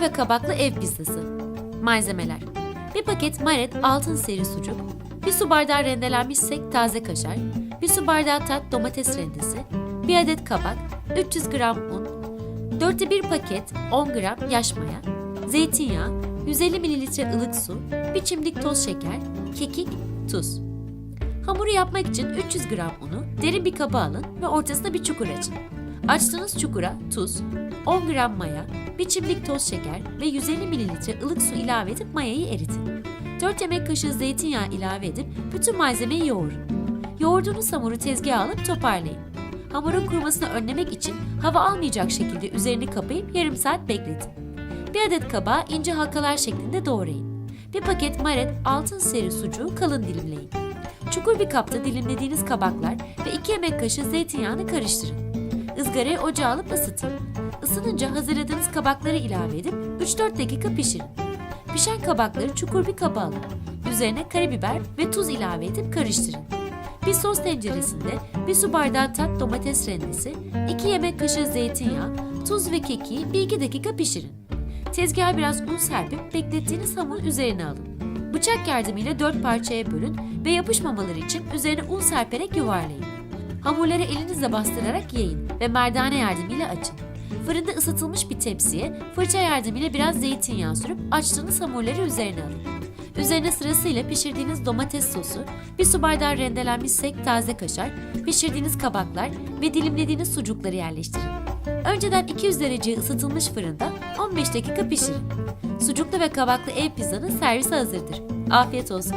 kabaklı ev pizzası. Malzemeler 1 paket Maret altın seri sucuk, 1 su bardağı rendelenmiş sek taze kaşar, 1 su bardağı tat domates rendesi, 1 adet kabak, 300 gram un, 4'te 1 paket 10 gram yaş maya, zeytinyağı, 150 mililitre ılık su, 1 çimdik toz şeker, kekik, tuz. Hamuru yapmak için 300 gram unu derin bir kaba alın ve ortasına bir çukur açın. Açtığınız çukura tuz, 10 gram maya, bir çimdik toz şeker ve 150 mililitre ılık su ilave edip mayayı eritin. 4 yemek kaşığı zeytinyağı ilave edip bütün malzemeyi yoğurun. Yoğurduğunuz hamuru tezgaha alıp toparlayın. Hamurun kurumasını önlemek için hava almayacak şekilde üzerini kapayıp yarım saat bekletin. Bir adet kabağı ince halkalar şeklinde doğrayın. Bir paket maret altın seri sucuğu kalın dilimleyin. Çukur bir kapta dilimlediğiniz kabaklar ve 2 yemek kaşığı zeytinyağını karıştırın. Izgarayı ocağa alıp ısıtın. Isınınca hazırladığınız kabakları ilave edip 3-4 dakika pişirin. Pişen kabakları çukur bir kaba alın. Üzerine karabiber ve tuz ilave edip karıştırın. Bir sos tenceresinde bir su bardağı tat domates rendesi, 2 yemek kaşığı zeytinyağı, tuz ve kekiği 1-2 dakika pişirin. Tezgaha biraz un serpip beklettiğiniz hamurun üzerine alın. Bıçak yardımıyla dört parçaya bölün ve yapışmamaları için üzerine un serperek yuvarlayın. Hamurları elinizle bastırarak yayın ve merdane yardımıyla açın. Fırında ısıtılmış bir tepsiye fırça yardımıyla biraz zeytinyağı sürüp açtığınız hamurları üzerine alın. Üzerine sırasıyla pişirdiğiniz domates sosu, bir su bardağı rendelenmiş sek taze kaşar, pişirdiğiniz kabaklar ve dilimlediğiniz sucukları yerleştirin. Önceden 200 dereceye ısıtılmış fırında 15 dakika pişirin. Sucuklu ve kabaklı ev pizzanın servisi hazırdır. Afiyet olsun.